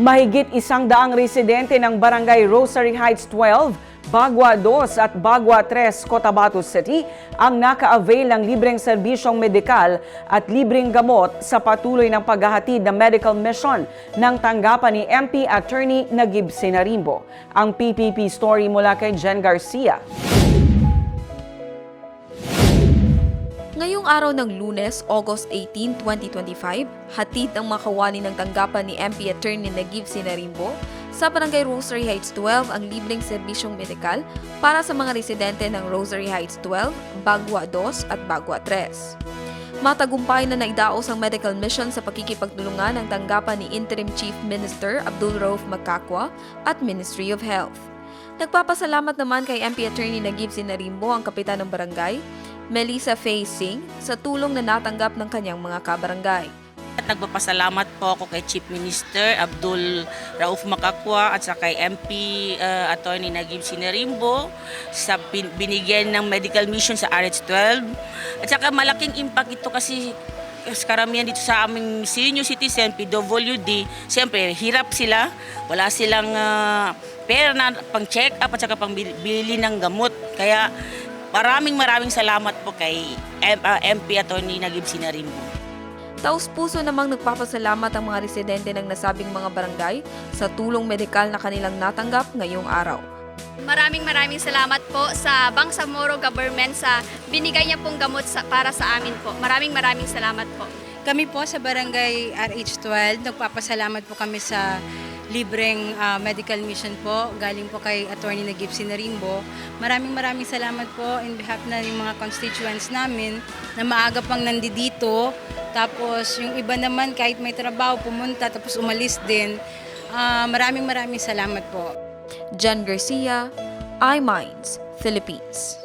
Mahigit isang daang residente ng Barangay Rosary Heights 12, Bagwa 2 at Bagwa 3, Cotabato City ang naka-avail ng libreng serbisyong medikal at libreng gamot sa patuloy ng paghahatid ng medical mission ng tanggapan ni MP Attorney Nagib Sinarimbo. Ang PPP story mula kay Jen Garcia. Ngayong araw ng lunes, August 18, 2025, hatid ang makawani ng tanggapan ni MP Attorney Nagib Sinarimbo sa Barangay Rosary Heights 12 ang libreng serbisyong medikal para sa mga residente ng Rosary Heights 12, Bagwa 2 at Bagwa 3. Matagumpay na naidaos ang medical mission sa pakikipagtulungan ng tanggapan ni Interim Chief Minister Abdul Rauf Makakwa at Ministry of Health. Nagpapasalamat naman kay MP Attorney Nagib Sinarimbo ang kapitan ng barangay, Melissa Faye Singh, sa tulong na natanggap ng kanyang mga kabarangay. At nagpapasalamat po ako kay Chief Minister Abdul Rauf Makakwa at sa kay MP uh, Attorney Nagib Sinerimbo sa bin- binigyan ng medical mission sa RH12. At saka malaking impact ito kasi karamihan dito sa aming senior citizen, PWD, siyempre hirap sila, wala silang ah, pera na pang check up at saka pang bili ng gamot. Kaya maraming maraming salamat po kay M- ah, MP Attorney Nagib Sinarimbo. Taos puso namang nagpapasalamat ang mga residente ng nasabing mga barangay sa tulong medikal na kanilang natanggap ngayong araw. Maraming maraming salamat po sa Bangsamoro Government sa binigay niya pong gamot sa, para sa amin po. Maraming maraming salamat po. Kami po sa Barangay RH12, nagpapasalamat po kami sa libreng ah, medical mission po. Galing po kay Attorney Nagib Sinarimbo. Maraming maraming salamat po in behalf na yung mga constituents namin na maaga pang nandito. Tapos yung iba naman kahit may trabaho pumunta tapos umalis din. Ah, maraming maraming salamat po. Jen Garcia, iMinds, Philippines.